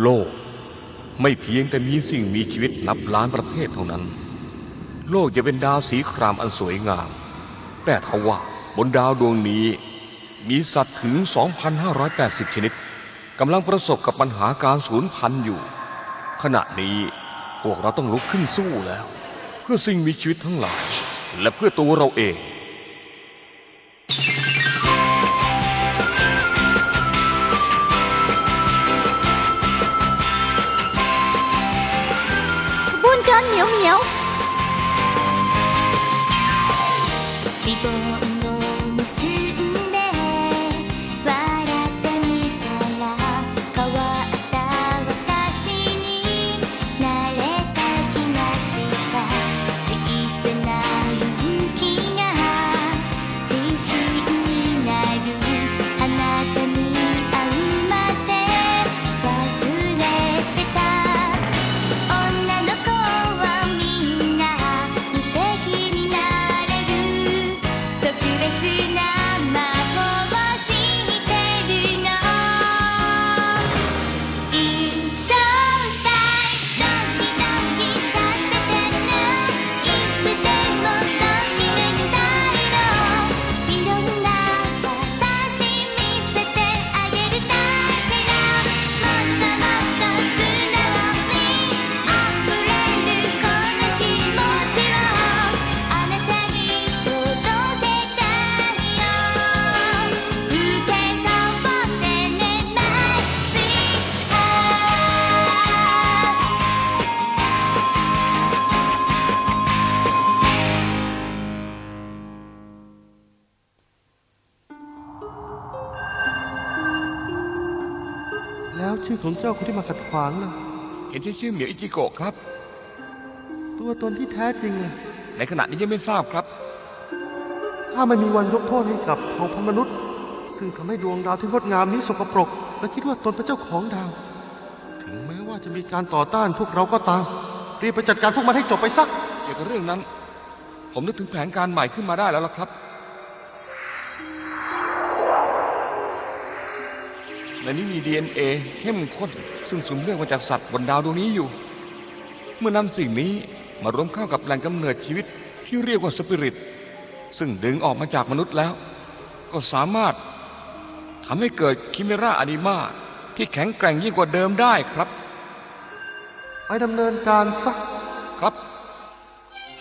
โลก ไม่เพียงแต่มีสิ่งมีชีวิตนับล้านประเภทเท่านั้น โลกจะเป็นดาวสีครามอันสวยงาม แต่ทว่าบนดาวดวงนี้มีสัตว์ถึง 2,580 ชนิดกำลังประสบกับปัญหาการสูญพันธุ์อยู่ ขณะนี้พวกเราต้องลุกขึ้นสู้แล้ว เพื่อสิ่งมีชีวิตทั้งหลาย และเพื่อตัวเราเองาคนที่มาขัดขวางล่ะ เห็นที่ชื่อเหมียวอิจิโกะครับ ตัวตนที่แท้จริงล่ะ ในขณะนี้ยังไม่ทราบครับ ข้าไม่มีวันยกโทษให้กับเผ่าพันธุ์มนุษย์ ซึ่งทำให้ดวงดาวที่งดงามนี้สกปรก และคิดว่าตนเป็นเจ้าของดาว ถึงแม้ว่าจะมีการต่อต้านพวกเราก็ตาม รีบไปจัดการพวกมันให้จบไปสักเกี่ยวกับเรื่องนั้น ผมนึกถึงแผนการใหม่ขึ้นมาได้แล้วล่ะครับ ในนี้มี DNA เข้มข้นซึ่งสืบเนื่องมาจากสัตว์บนดาวดวงนี้อยู่ เมื่อนำสิ่งนี้มารวมเข้ากับแหล่งกำเนิดชีวิตที่เรียกว่าสปิริต ซึ่งดึงออกมาจากมนุษย์แล้ว ก็สามารถทำให้เกิดคิเมราอนิมาที่แข็งแกร่งยิ่งกว่าเดิมได้ครับ ไปดำเนินการสักครับ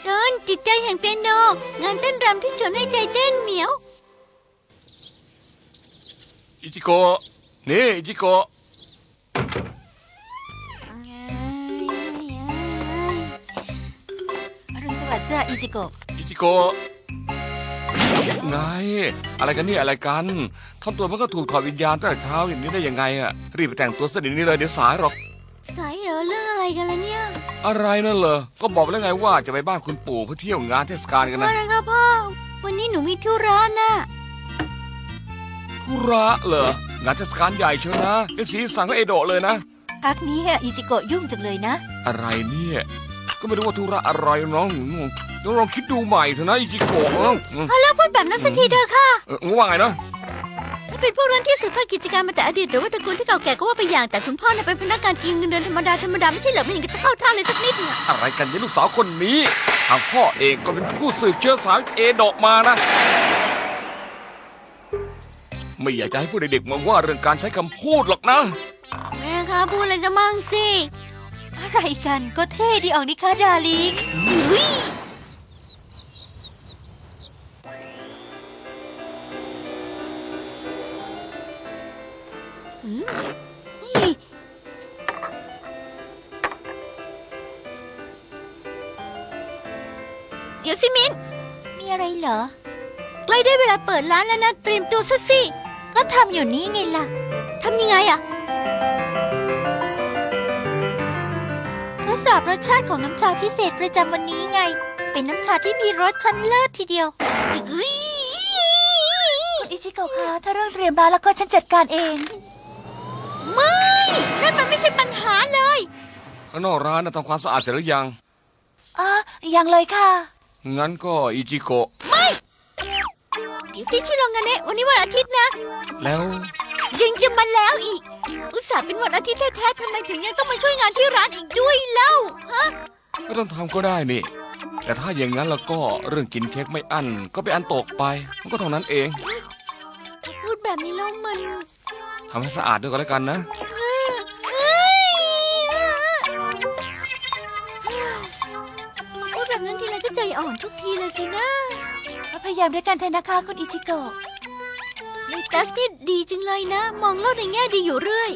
เดินจิตใจแห่งเปียโน งานเต้นรำที่ชวนให้ใจเต้นเหมียว อิจิโกะ นี่อิจิโกะอรุณสวัสดิ์จ้าอิจิโกะอิจิโกะไง อะไรกันเนี่ยอะไรกันทำตัวมันก็ถูกถอดวิญญาณตั้งแต่เช้าอย่างนี้ได้ยังไงอะรีบไปแต่งตัวสนิทนี้เลยเดี๋ยวสายหรอก สายเหรอเรื่องอะไรกันล่ะเนี่ยอะไรนั่นเหรอก็บอกไปแล้วไงว่าจะไปบ้านคุณปู่เพื่อเที่ยวงานเทศกาลกันว่านะนะครับพ่อ วันนี้หนูมีธุระน่ะ ธุระเหรองานเทศกาลใหญ่เชียวนะเป็นสีสันของเอโดะเลยนะ พักนี้อิจิโกะยุ่งจังเลยนะ อะไรเนี่ยก็ไม่รู้ว่าธุระอะไรน้องน้องลองคิดดูใหม่เถอะนะอิจิโกะเออพอแล้วพูดแบบนั้นสักทีเถอะค่ะเออว่าไงนะถ้าเป็นพวกนั้นที่สืบทอดกิจการมาแต่อดีตหรือว่าตระกูลที่เก่าแก่ก็ว่าไปอย่างแต่คุณพ่อน่ะเป็นพนักงานกินเงินเดือนธรรมดาธรรมดาไม่ใช่เหรอไม่เห็นจะเข้าท่าเลยสักนิดเนี่ยอะไรกันเนี่ยลูกสาวคนนี้ทางพ่อเองก็เป็นผู้สืบเชื้อสายเอโดะมานะ ไม่อยากจะให้ผู้เด็กๆมาว่าเรื่องการใช้คำพูดหรอกนะ แม่คะพูดอะไรจะมั่งสิ อะไรกันก็เท่ดีออกนี่คะดาลิงอุ้ยอืมนี่เดี๋ยวสิมิน มีอะไรเหรอ ใกล้ได้เวลาเปิดร้านแล้วนะ เตรียมตัวซะสิ ก็ทำอยู่นี่ไงล่ะทำยังไงอะทดสอบรสชาติของน้ำชาพิเศษประจำวันนี้ไง เป็นน้ำชาที่มีรสชั้นเลิศทีเดียวเฮ้ยคุณอิจิโกะคะถ้าเรื่องเตรียมร้านแล้วก็ฉันจัดการเอง ไม่นั่นมันไม่ใช่ปัญหาเลย ข้างนอกร้านนะทำความสะอาดเสร็จหรือยัง อะยังเลยค่ะ งั้นก็อิจิโกะ เดี๋ยวสิชิโรงงานเนะวันนี้วันอาทิตย์นะ แล้ว ยังจะมาแล้วอีก อุตส่าห์เป็นวันอาทิตย์แท้ๆทำไมถึงยังต้องมาช่วยงานที่ร้านอีกด้วยเล่าฮะก็ต้องทำก็ได้นี่ แต่ถ้าอย่างนั้นแล้วก็เรื่องกินเค้กไม่อั้นก็ไปอันตกไป มันก็เท่านั้นเอง พูดแบบนี้แล้วมันทำให้สะอาดด้วยกันแล้วกันนะเฮ้ยพูดแบบนั้นทีไรก็ใจอ่อนทุกทีเลยสินะพ ยายามด้วยกันเถอะนะคะคุณอิชิโกะ เลตัสนี่ดีจังเลยนะ มองโลกในแง่ดีอยู่เรื่อย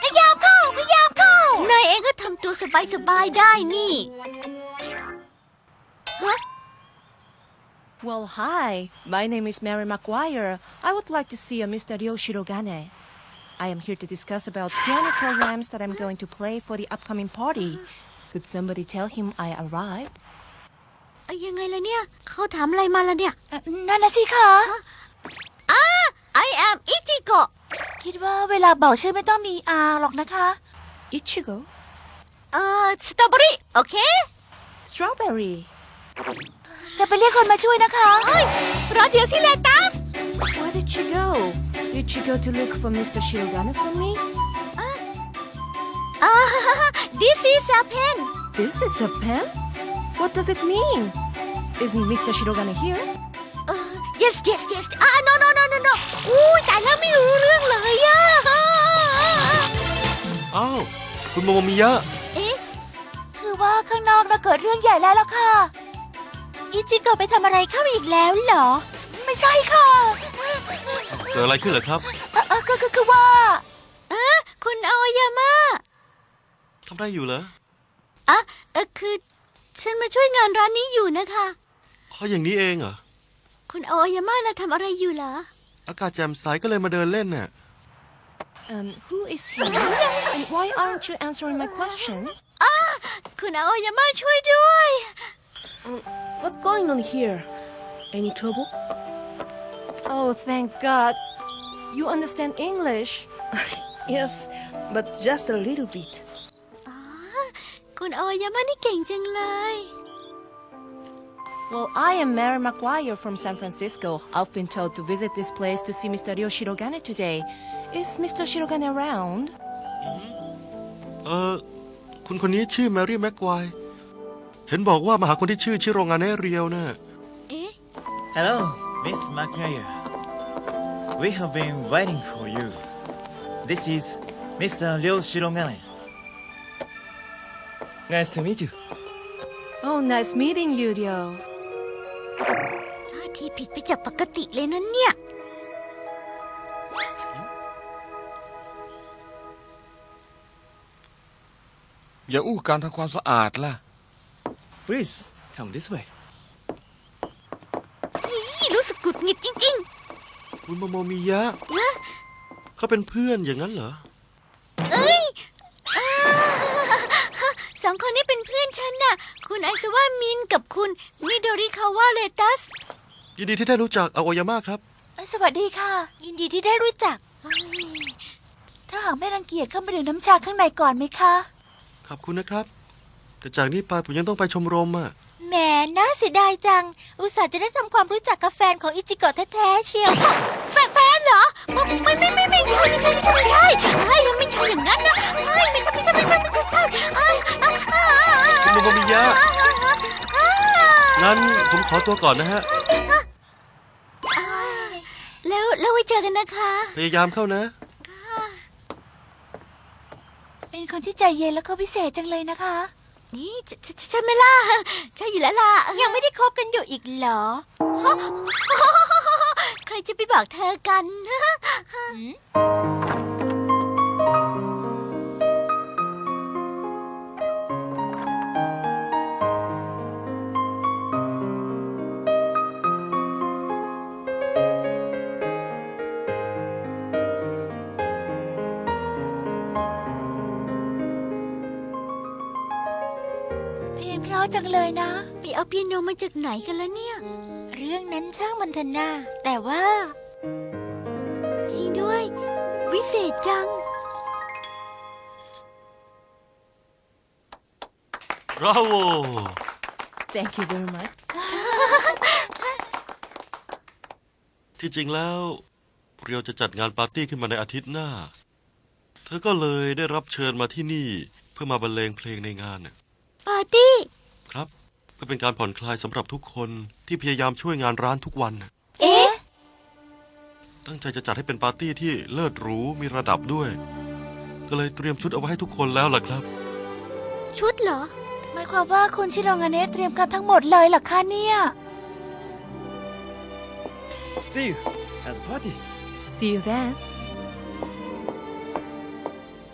พยายามเข้า พยายามเข้านายเองก็ทำตัวสบายๆได้นี่ ฮะ Well, hi. My name is Mary McGuire. I would like to see a Mr. Ryo Shirogane. I am here to discuss about piano programs that I'm going to play for the upcoming party. Could somebody tell him I arrived? เอ้ยยังไงล่ะเนี่ย เขาถามอะไรมาล่ะเนี่ยนั่นนะสิคะอ่า I am Ichigo คิดว่าเวลาบอกชื่อไม่ต้องมีอาหรอกนะคะ Ichigo? เอ่อสตรอเบอรี่โอเค Strawberry. จะไปเรียกคนมาช่วยนะคะเอ้ยรอเดี๋ยวสิเลตัส Where did you go? Did you go to look for Mr. Shirogane for me? อ่า this is a pen This is a pen? What does it mean? Isn't Mr. Shirogane here? เอ่อ yes yes yes อ่า no no no no no อุ้ยแต่แล้วไม่รู้เรื่องเลยอะอ้าว คุณโมโมมิยะ เอ๊ะ คือว่าข้างนอกเราเกิดเรื่องใหญ่แล้วล่ะค่ะ อิจิโกะไปทำอะไรเข้าอีกแล้วเหรอ ไม่ใช่ค่ะ เกิดอะไรขึ้นเหรอครับเออเออคือคือคือว่าอะคุณอาอยาม่าทำได้อยู่เหรอ อะเออคือ ฉันมาช่วยงานร้านนี้อยู่นะคะเพราะอย่างนี้เองเหรอ คุณอาอยาม่าน่ะทำอะไรอยู่เหรอ อากาศแจ่มใสก็เลยมาเดินเล่นน่ะ Um, who is here? and why aren't you answering my questions? อะคุณอาอยาม่าช่วยด้วย What's going on here? Any trouble? Oh, thank God. You understand English. Yes, but just a little bit. อ๋อคุณอาอยาม่านี่เก่งจังเลย Well, I am Mary McGuire from San Francisco. I've been told to visit this place to see Mr. Ryo Shirogane today. Is Mr. Shirogane around? เออคุณคนนี้ชื่อแมรี่แม็กควายเห็นบอกว่ามาหาคนที่ชื่อชิโรงงานเนเรียวน่ะเอ๊ะ Hello, Miss McNair. We have been waiting for you. This is Mr. Ryo Shirogane. Nice to meet you. Oh, nice meeting you, Ryo. ท่าทีผิดไปจากปกติเลยนะเนี่ย อย่าอู้การทำความสะอาดล่ะ Please, come this way. นี่รู้สึกกุดหงิดจริงคุณโมโมมิยะ ๆนะ เขาเป็นเพื่อนอย่างนั้นเหรอ เอ้ยอ่าสองคนนี้เป็นเพื่อนฉันน่ะ คุณไอซาวามินกับคุณมิโดริคาวาเลตัส ยินดีที่ได้รู้จักอาโอยาม่าครับ สวัสดีค่ะ ยินดีที่ได้รู้จัก ถ้าหากไม่รังเกียจเข้ามาดื่มน้ำชาข้างในก่อนไหมคะ ขอบคุณนะครับ แต่จากนี้ไปผมยังต้องไปชมรมอะ แหมน่าเสียดายจัง อุตส่าห์จะได้ทำความรู้จักกับแฟนของอิจิโกะแท้ๆเชียวแฟนแฟน เหรอไม่ไม่ไม่ไม่ไม่ใช่ไม่ใช่ไม่ใช่ไม่ใช่เฮ้ยไม่ใช่อย่างนั้นนะเฮ้ยไม่ใช่ไม่ใช่ไม่ใช่ไม่ใช่ไม่ใช่เอ้ยอ่าอ่าอ่าคุณโมโมมิยะ อ่างั้นผมขอตัวก่อนนะฮะ แล้วแล้วไว้เจอกันนะคะ พยายามเข้านะ เป็นคนที่ใจเย็นแล้วก็พิเศษจังเลยนะคะ นี่ใช่ใช่ใช่ไหมล่ะใช่อยู่แล้วล่ะยังไม่ได้คบกันอยู่อีกเหรอฮะ รจะไปบอกเธอกัน เพลงเพราะจังเลยนะ ไปเอาเปียโนมาจากไหนกันแล้วเนี่ย เรื่องนั้นช่างมันเถอะนาแต่ว่า จริงด้วย วิเศษจังราโว Thank you very much. ที่จริงแล้วเรียวจะจัดงานปาร์ตี้ขึ้นมาในอาทิตย์หน้า เธอก็เลยได้รับเชิญมาที่นี่เพื่อมาบรรเลงเพลงในงานน่ะปาร์ตี้ครับ เพื่อเป็นการผ่อนคลายสำหรับทุกคนที่พยายามช่วยงานร้านทุกวันน่ะเอ๊ะ ตั้งใจจะจัดให้เป็นปาร์ตี้ที่เลิศหรูมีระดับด้วย ก็เลยเตรียมชุดเอาไว้ให้ทุกคนแล้วล่ะครับ ชุดเหรอ หมายความว่าคุณชิโรงาเนะเตรียมการทั้งหมดเลยเหรอคะเนี่ย See you at the party. See you then.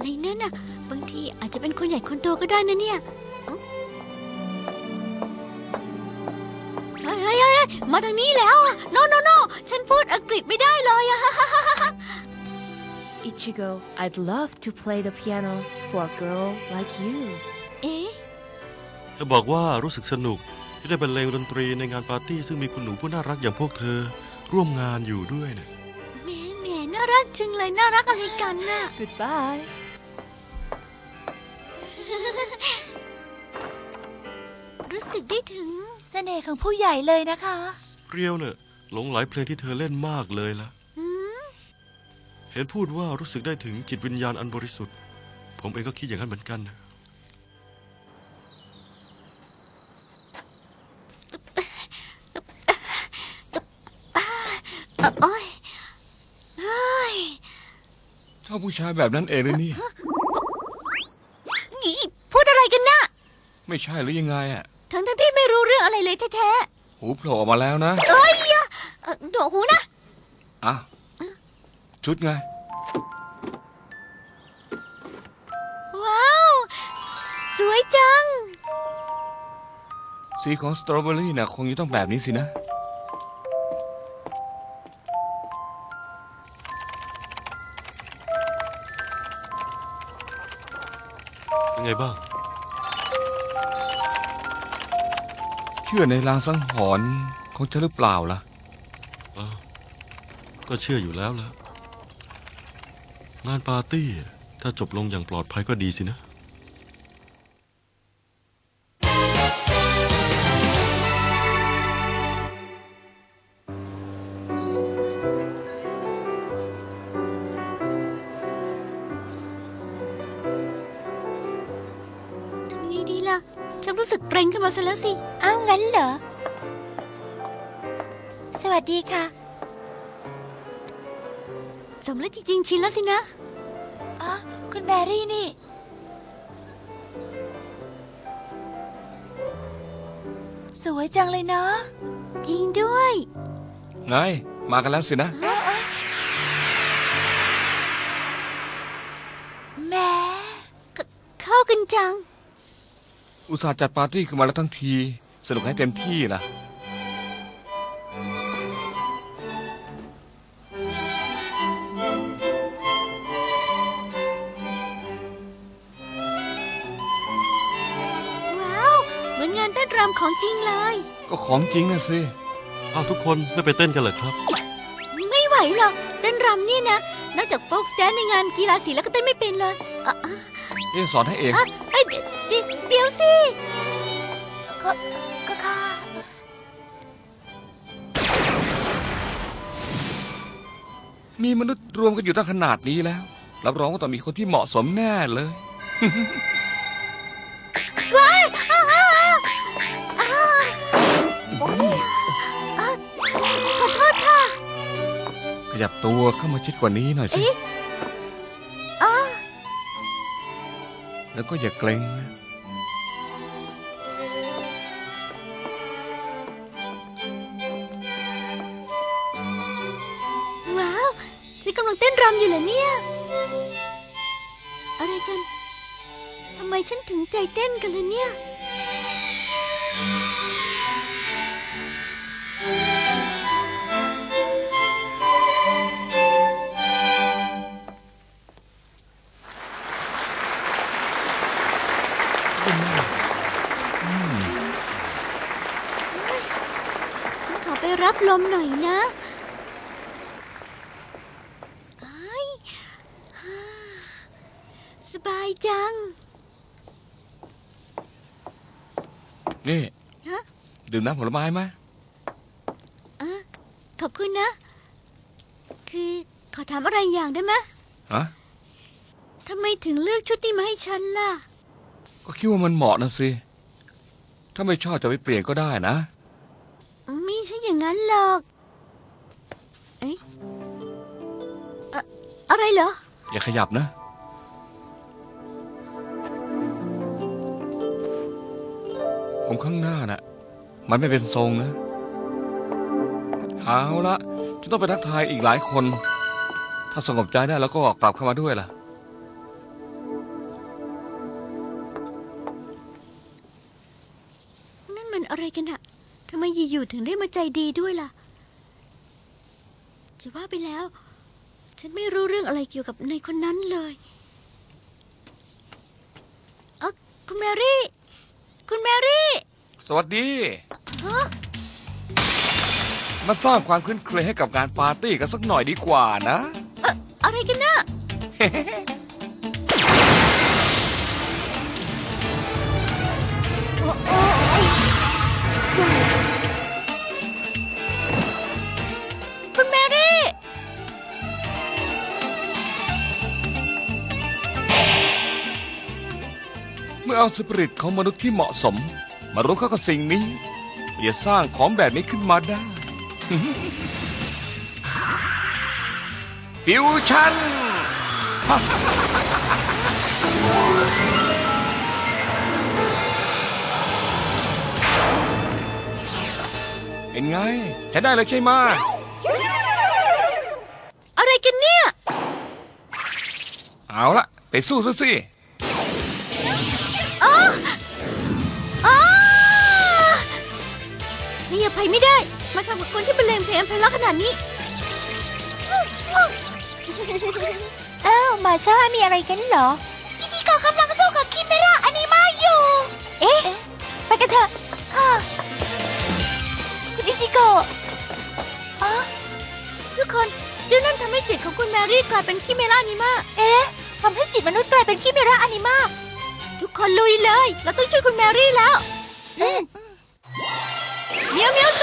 ในนั้นน่ะ บางทีอาจจะเป็นคนใหญ่คนโตก็ได้นะเนี่ย มาทางนี้แล้วอะ no no no ฉันพูดอังกฤษไม่ได้เลยอะ Ichigo, I'd love to play the piano for a girl like you. เอ๊ะ เธอบอกว่ารู้สึกสนุกที่ได้บรรเลงดนตรีในงานปาร์ตี้ซึ่งมีคุณหนูผู้น่ารักอย่างพวกเธอร่วมงานอยู่ด้วยนะแหม่แหม่น่ารักจังเลย น่ารักอะไรกันน่ะ Goodbye. รู้สึกได้ถึง เสน่ห์ของผู้ใหญ่เลยนะคะเรียวเนี่ยหลงไหลเพลงที่เธอเล่นมากเลยละอืมเห็นพูดว่ารู้สึกได้ถึงจิตวิญญาณอันบริสุทธิ์ ผมเองก็คิดอย่างนั้นเหมือนกันนะเอ่อโอ้ยเฮ้ยชอบผู้ชายแบบนั้นเองเลยนี่ นี่พูดอะไรกันน่ะ ไม่ใช่หรือยังไงอะ ทั้งทั้งๆที่ไม่รู้เรื่องอะไรเลยแท้หูโผล่ออกมาแล้วนะ ๆ เอ้ยอะเอ่อโดหูนะ อะ ชุดไง ว้าว สวยจัง สีของสตรอเบอรี่น่ะคงจะต้องแบบนี้สินะเป็นไงบ้าง ชื่อในลางสังหรณ์ของฉันหรือเปล่าล่ะก็เชื่ออยู่แล้วละงานปาร์ตี้ ถ้าจบลงอย่างปลอดภัยก็ดีสินะ ดีล่ะ ฉันรู้สึกเกรงขึ้นมาซะแล้วสิ อ้าวงั้นเหรอ สวัสดีค่ะ สมแล้วจริงๆ ชินแล้วสินะ อ๋อ คุณแมรี่นี่ สวยจังเลยเนาะ จริงด้วย ไง มากันแล้วสินะ แหม่เข้ากันจัง อุตส่าห์จัดปาร์ตี้ขึ้นมาแล้วทั้งที สนุกให้เต็มที่ล่ะว้าวเหมือนงานเต้นรำของจริงเลย ก็ของจริงนะสิเอาทุกคนไม่ไปเต้นกันเหรอครับ ไม่ไหวหรอกเต้นรำนี่นะ นอกจากโฟกสแตนในงานกีฬาสีแล้วก็เต้นไม่เป็นเลยอะอะเอ๊ะสอนให้เอง อะเอ้ย เดี๋ยวเดี๋ยวเดี๋ยวสิก็ก็ค่ะมีมนุษย์รวมกันอยู่ตั้งขนาดนี้แล้ว รับรองว่าต้องมีคนที่เหมาะสมแน่เลย ว้ายอ้าวอ้าวอ้าวอ้าวโอ้ยอะขอโทษค่ะ ขยับตัวเข้ามาชิดกว่านี้หน่อยสิ เอ๊ะ แล้วก็อย่าเกรงนะว้าวที่กำลังเต้นรำอยู่เหรอเนี่ย อะไรกัน ทำไมฉันถึงใจเต้นกันเลยเนี่ย รับลมหน่อยนะไอ้ยฮ่าสบายจัง นี่ ฮะดื่มน้ำผลไม้ไหมเออขอบคุณนะ คือขอถามอะไรอย่างได้ไหมฮะทำไมถึงเลือกชุดนี้มาให้ฉันล่ะ ก็คิดว่ามันเหมาะนะสิ ถ้าไม่ชอบจะไปเปลี่ยนก็ได้นะ ไม่ใช่อย่างนั้นหรอก เอ๊ะอะอะไรเหรอ อย่าขยับนะ ผมข้างหน้าน่ะ มันไม่เป็นทรงนะ เอาละจะต้องไปทักทายอีกหลายคน ถ้าสงบใจได้แล้วก็กลับเข้ามาด้วยล่ะ นั่นมันอะไรกันอะ ทำไมอยู่ๆถึงได้มาใจดีด้วยล่ะ จะว่าไปแล้ว ฉันไม่รู้เรื่องอะไรเกี่ยวกับในายคนนั้นเลยเออคุณแมรี่ คุณแมรี่สวัสดี ฮะมาสร้างความคุ้นเคยให้กับงานปาร์ตี้กันสักหน่อยดีกว่านะ เอ่ออะไรกันนะโเมื่อเอาสปิริตของมนุษย์ที่เหมาะสม มารวมเข้ากับสิ่งนี้จะสร้างของแบบนี้ขึ้นมาได้ ฟิวชั่น เป็นไง ใช้ได้เลยใช่ไหมะอะไรกันเนี่ย เอาละไปสู้ซะสิ ให้อภัยไม่ได้ มาทำกับคนที่เป็นเลงเพลงเพลงขนาดนี้อ้าวมาชามีอะไรกันเหรออิจิโกะกำลังสู้กับคิเมราอนิมาอยู่ เอ๊ะ ไปกันเถอะค่ะคุณอิจิโกะอ๋อทุกคนเจ้านั่นทำให้จิตของคุณแมรี่กลายเป็นคิเมราอนิมาเอ๊ะทำให้จิตมนุษย์กลายเป็นคิเมราอนิมาทุกคนลุยเลย เราต้องช่วยคุณแมรี่แล้ว อืม เมียวเมียวส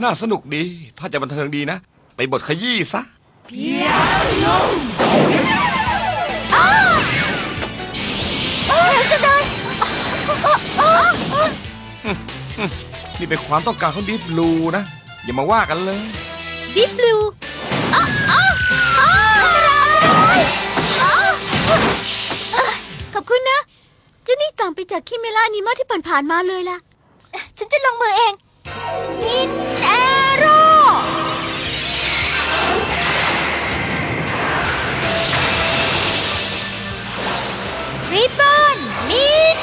น่าสนุกดี ถ้าจะบันเทิงดีนะ ไปบทขยี้ซะเออจะได้อ้าวนี่เป็นความต้องการของดีบลูนะ อย่ามาว่ากันเลย ดิบลูอ้าวอ้าวอ้าวอ้าวเอ้ยขอบคุณนะ เจ้านี่ต่างไปจากคิเมล่านิมาที่ผ่านๆมาเลยล่ะ ฉันจะลงมือเองนิน ริบบอนมิน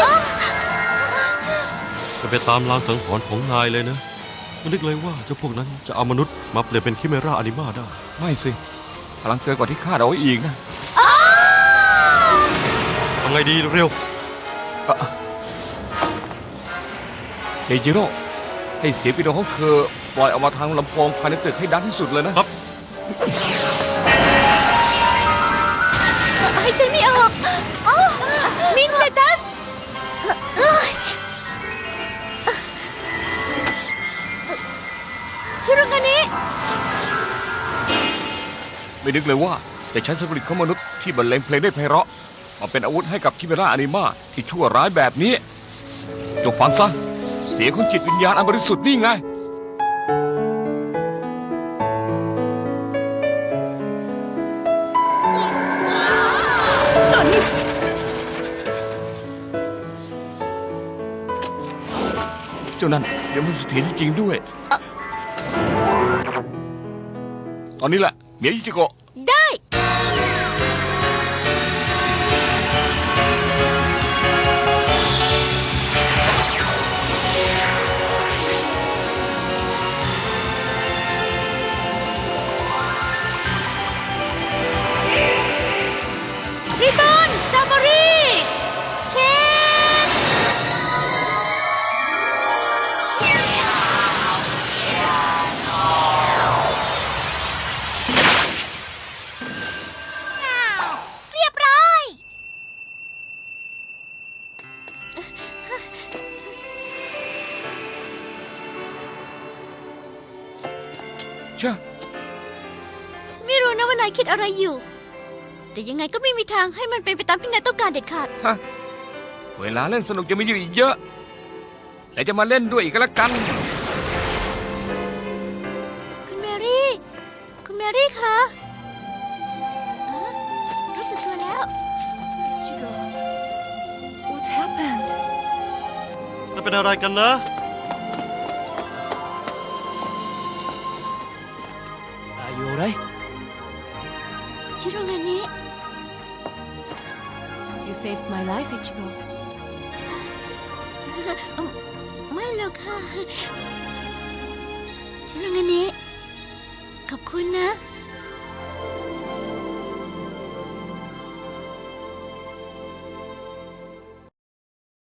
จังเลยจะไปตามลางสังหรณ์ของนายเลยนะไม่นึกเลยว่าเจ้าพวกนั้นจะเอามนุษย์มาเปลี่ยนเป็นคิเมราอนิมาได้ ไม่สิ พลังเกินกว่าที่คาดเอาไว้อีกนะทำไงดีเร็วเดจิโร่ให้เสียงปิโนของเธอปล่อยออกมาทางลำโพงภายในตึกให้ดังที่สุดเลยนะ ครับ ไม่นึกเลยว่าจะใช้สปิริตของมนุษย์ที่บรรเลงเพลงได้ไพเราะ มาเป็นอาวุธให้กับคิเมราอนิมาที่ชั่วร้ายแบบนี้ จงฟังซะ เสียงของจิตวิญญาณอันบริสุทธิ์นี่ไงเจ้านั่นเดี๋ยวมันเสถียรจริงๆด้วย ตอนนี้แหละเมียอิจิโกะ Yeah. แต่ยังไงก็ไม่มีทางให้มันเป็นไปตามที่นายต้องการเด็ดขาด ฮะ เวลาเล่นสนุกจะมีอยู่อีกเยอะ และจะมาเล่นด้วยอีกก็แล้วกัน คุณแมรี่ คุณแมรี่คะเอ๊ะรู้สึกตัวแล้ว Ichigo, what happened? มันเป็นอะไรกันนะ Are you alright? ชิโรงานิ You saved my life, Ichigo. ไม่หรอกค่ะชิโรงานิขอบคุณนะ